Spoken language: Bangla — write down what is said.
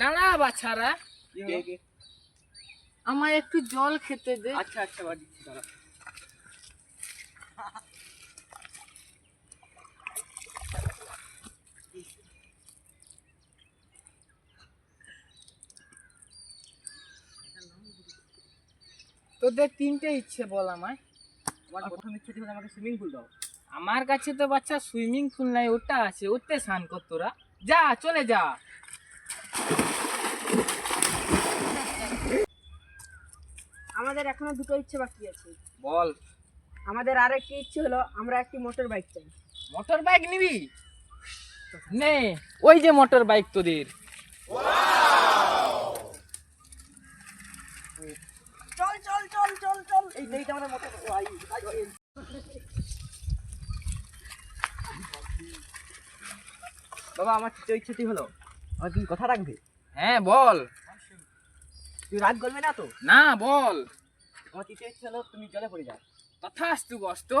দাঁড়া কে আমায় একটু জল খেতে দে। আচ্ছা আচ্ছা বাড়ি দাঁড়া। তোদের তিনটে ইচ্ছে বল আমায়। আমার প্রথম ইচ্ছে ছিল আমাকে সুইমিং পুল দাও। আমার কাছে তো বাচ্চা সুইমিং পুল নাই ওটা আছে ওতে স্নান কর তোরা। যা চলে যা। আমাদের এখনও দুটো ইচ্ছে বাকি আছে। বল। আমাদের আর একটি ইচ্ছে হলো আমরা একটি মোটর বাইক চাই। মোটর বাইক নিবি? নে ওই যে মোটর বাইক তোদের। চল চল চল চল চল। এই বাবা আমার তৃতীয় ইচ্ছেটি হলো। আমার তুমি কথা রাখবে? হ্যাঁ বল। তুই রাগ করবে না তো? না বল। আমার তৃতীয় হলো তুমি জলে পড়ে যাও। তথাস্তু আসতু বস তো